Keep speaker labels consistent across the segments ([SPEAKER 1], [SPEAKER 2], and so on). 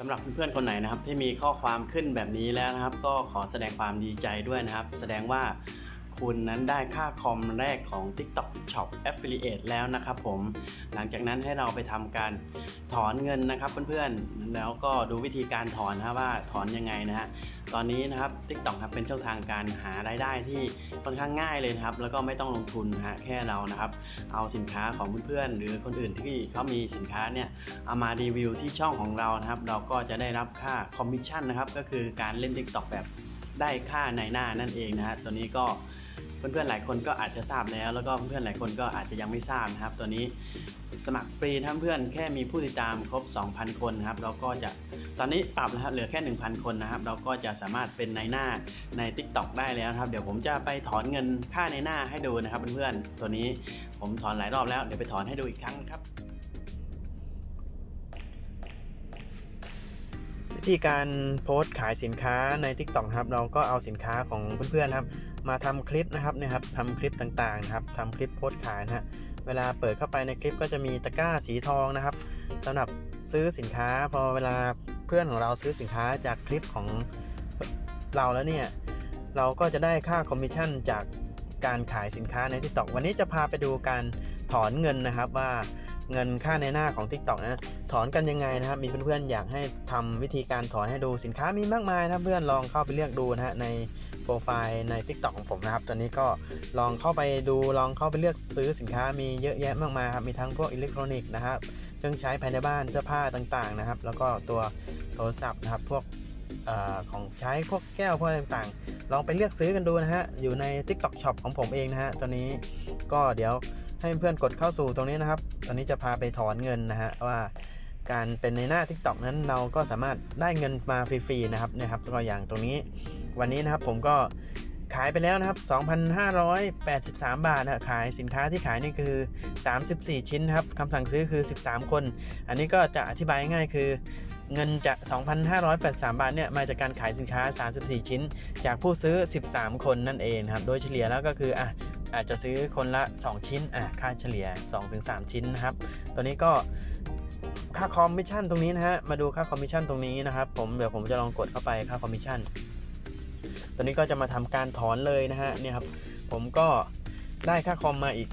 [SPEAKER 1] สำหรับเพื่อนๆคนไหนนะครับที่มีข้อความขึ้นแบบนี้แล้วนะครับ ก็ขอแสดงความดีใจด้วยนะครับ แสดงว่าคุณนั้นได้ค่าคอมแรกของ TikTok Shop Affiliate แล้วนะครับผม หลังจากนั้นให้เราไปทำการถอนเงินนะครับเพื่อนๆ แล้วก็ดูวิธีการถอนนะว่าถอนยังไงนะฮะ ตอนนี้นะครับ TikTok ครับเป็นช่องทางการหารายได้ที่ค่อนข้างง่ายเลยนะครับ แล้วก็ไม่ต้องลงทุนนะฮะแค่เรานะครับ เอาสินค้าของเพื่อนๆ หรือคนอื่นที่เขามีสินค้าเนี่ยเอามารีวิวที่ช่องของเรานะครับ เราก็จะได้รับค่าคอมมิชชั่นนะครับ ก็คือการเล่น TikTok แบบได้ค่าในหน้านั่นเองนะฮะตัวนี้ก็ เพื่อนๆหลายคนก็อาจจะทราบแล้ว แล้วก็เพื่อนๆหลายคนก็อาจจะยังไม่ทราบนะครับ ตัวนี้สมัครฟรีนะครับเพื่อนแค่มีผู้ติดตามครบ 2,000 คนนะครับเราก็จะตอนนี้ปรับนะครับเหลือแค่ 1,000 คนนะครับ เราก็จะสามารถเป็นในหน้าใน TikTok ได้แล้วครับ เดี๋ยวผมจะไปถอนเงินค่าในหน้าให้ดูนะครับเพื่อนๆตัวนี้ผมถอนหลายรอบแล้วเดี๋ยวไปถอนให้ดูอีกครั้งครับ
[SPEAKER 2] วิธีการโพสต์ขายสินค้าใน TikTok ครับเราก็เอาสินค้าของเพื่อนๆครับ มาทำคลิปนะครับนะครับทำคลิปต่างๆนะครับทำคลิปโพสต์ขายนะฮะเวลาเปิดเข้าไปในคลิปก็จะมีตะกร้าสีทองนะครับสำหรับซื้อสินค้าพอเวลาเพื่อนของเราซื้อสินค้าจากคลิปของเราแล้วเนี่ยเราก็จะได้ค่าคอมมิชชั่นจาก การขายสินค้าใน TikTok วันนี้จะพาไปดูการถอนเงินนะครับว่าเงินค่าในหน้าของ TikTok นะถอนกันยังไงนะครับมีเพื่อนๆอยากให้ทำวิธีการถอนให้ดูสินค้ามีมากมายนะเพื่อนลองเข้าไปเลือกดูนะฮะในโปรไฟล์ใน TikTok ของผมนะครับตอนนี้ก็ลองเข้าไปดูลองเข้าไปเลือกซื้อสินค้ามีเยอะแยะมากมายครับมีทั้งพวกอิเล็กทรอนิกส์นะครับเครื่องใช้ภายในบ้านเสื้อผ้าต่างๆนะครับแล้วก็ตัวโทรศัพท์นะครับพวก อของใช้พวกแก้วพวกอะไรต่างๆ ลองไปเลือกซื้อกันดูนะฮะ อยู่ใน TikTok Shop ของผมเองนะฮะตอนนี้ก็เดี๋ยวให้เพื่อนกดเข้าสู่ตรงนี้นะครับ ตอนนี้จะพาไปถอนเงินนะฮะว่าการเป็นในหน้า TikTok นั้นเราก็สามารถได้เงินมาฟรีๆนะครับนะครับ ก็อย่างตรงนี้วันนี้นะครับผมก็ ขายไปแล้วนะครับ 2,583 บาทนะขายสินค้าที่ขายนี่คือ 34 ชิ้นครับคำสั่งซื้อคือ 13 คน อันนี้ก็จะอธิบายง่ายๆคือเงินจาก2,583 บาท เนี่ย มาจากการขายสินค้า 34 ชิ้น จากผู้ซื้อ 13 คนนั่นเองครับ โดยเฉลี่ยแล้วก็คือ อะ อาจจะซื้อคนละ 2 ชิ้น อะ ค่าเฉลี่ย 2-3 ชิ้นนะครับ ตัวนี้ก็ค่าคอมมิชชั่นตรงนี้นะฮะ มาดูค่าคอมมิชชั่นตรงนี้นะครับ ผม เดี๋ยวผมจะลองกดเข้าไปค่าคอมมิชชั่น ตัวนี้ก็จะมาทำการถอนเลยนะฮะเนี่ยครับผมก็ได้ค่าคอมมาอีก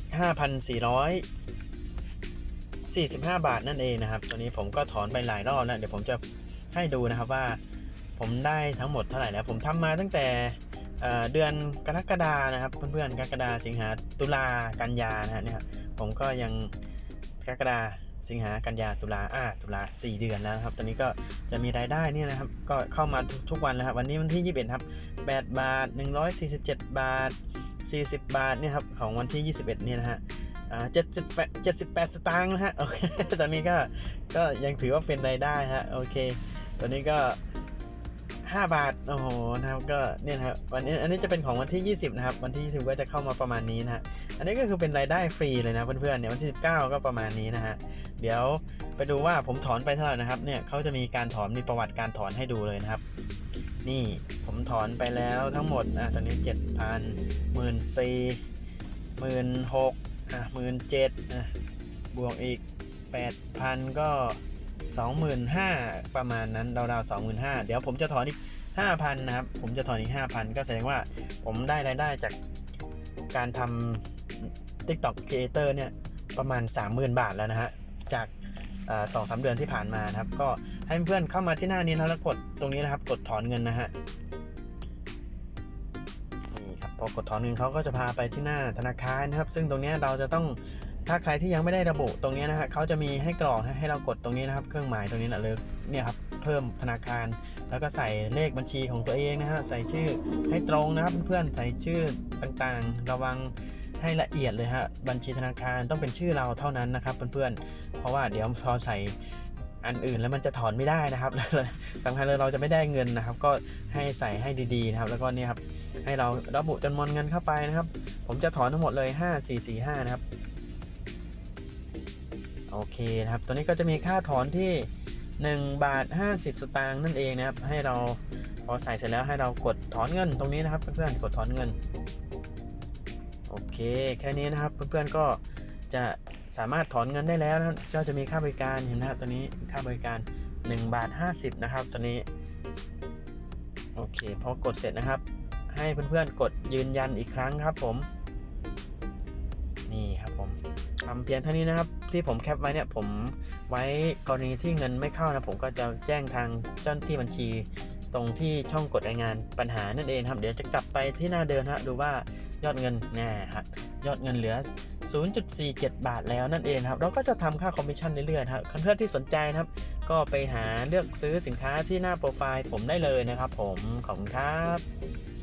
[SPEAKER 2] 5,445 บาทนั่นเองนะครับ ตัวนี้ผมก็ถอนไปหลายรอบแล้วเดี๋ยวผมจะให้ดูนะครับว่า ผมได้ทั้งหมดเท่าไหร่แล้วผมทำมาตั้งแต่เดือนกรกฎานะครับ เพื่อนๆกรกฎาสิงหาตุลากันยานะฮะเนี่ยครับผมก็ยังกรกฎา สิงหากันยาตุลาอ่าตุลา4เดือนแล้วครับ ตอนนี้ก็จะมีรายได้เนี่ยนะครับ ก็เข้ามาทุกทุกวันแล้วครับ วันนี้วันที่ 21 ครับ 8 บาท 147 บาท 40 บาทเนี่ยครับของวันที่ 21 เนี่ยนะฮะเจ็ดสิบแปดสตางค์นะฮะ โอเค ตอนนี้ก็ ก็ยังถือว่าเป็นรายได้ฮะ โอเค ตอนนี้ก็ 5 บาท โอ้โหนะครับก็เนี่ยนะครับวันนี้อันนี้จะเป็นของวันที่ 20 นะครับ วันที่ 20 ก็จะเข้ามาประมาณนี้นะฮะอันนี้ก็คือเป็นรายได้ฟรีเลยนะเพื่อนๆเนี่ยวันที่ 19 ก็ประมาณนี้นะฮะเดี๋ยวไปดูว่าผมถอนไปเท่าไหร่นะครับเนี่ยเขาจะมีการถอนมีประวัติการถอนให้ดูเลยนะครับ นี่ผมถอนไปแล้วทั้งหมดนะตอนนี้ 7,000หมื่นสี่หมื่นหกอะหมื่นเจ็ดอะบวกอีก 8,000 ก็ 25,000 ประมาณนั้นราวๆ25,000 เดี๋ยวผมจะถอนอีก 5,000 นะครับ ผมจะถอนอีก 5,000 ก็แสดงว่าผมได้รายได้จากการทำ TikTok Creator เนี่ย ประมาณ 30,000 บาทแล้วนะฮะ จากสองสามเดือนที่ผ่านมานะครับ ก็ให้เพื่อนเข้ามาที่หน้านี้นะแล้วกดตรงนี้นะครับ กดถอนเงินนะฮะนี่ครับพอกดถอนเงินเขาก็จะพาไปที่หน้าธนาคารนะครับ ซึ่งตรงนี้เราจะต้อง ถ้าใครที่ยังไม่ได้ระบุตรงนี้นะฮะเขาจะมีให้กรอกให้เรากดตรงนี้นะครับ เครื่องหมายตรงนี้นะเลยเนี่ยครับเพิ่มธนาคาร แล้วก็ใส่เลขบัญชีของตัวเองนะฮะใส่ชื่อให้ตรงนะครับเพื่อนๆใส่ชื่อต่างๆ ระวังให้ละเอียดเลยฮะบัญชีธนาคารต้องเป็นชื่อเราเท่านั้นนะครับเพื่อนๆเพราะว่าเดี๋ยวพอใส่อันอื่นแล้วมันจะถอนไม่ได้นะครับสำคัญเลยเราจะไม่ได้เงินนะครับ ก็ให้ใส่ให้ดีๆนะครับ แล้วก็เนี่ยครับให้เราระบุจำนวนเงินเข้าไปนะครับ ผมจะถอนทั้งหมดเลย 5445 นะครับ โอเคนะครับ ตัวนี้ก็จะมีค่าถอนที่ 1 บาท 50 สตางค์นั่นเองนะครับ ให้เราพอใส่เสร็จแล้วให้เรากดถอนเงินตรงนี้นะครับเพื่อนๆกดถอนเงิน โอเค แค่นี้นะครับเพื่อนๆก็จะสามารถถอนเงินได้แล้วนะก็จะมีค่าบริการเห็นนะครับตัวนี้ค่าบริการ 1 บาท 50 นะครับตัวนี้ โอเคพอกดเสร็จนะครับ ให้เพื่อนๆกดยืนยันอีกครั้งครับผม นี่ครับผมทำเพียงเท่านี้นะครับ ที่ผมแคปไว้เนี่ยผมไว้กรณีที่เงินไม่เข้านะผมก็จะแจ้งทางเจ้าหน้าที่บัญชี ตรงที่ช่องกดรายงานปัญหานั่นเองครับ เดี๋ยวจะกลับไปที่หน้าเดิมฮะดูว่ายอดเงินแน่ฮะยอดเงินเหลือ 0.47 บาทแล้วนั่นเองครับ เราก็จะทำค่าคอมมิชชั่นเรื่อยๆครับเพื่อนที่สนใจนะครับ ก็ไปหาเลือกซื้อสินค้าที่หน้าโปรไฟล์ผมได้เลยนะครับ ผมขอบคุณครับ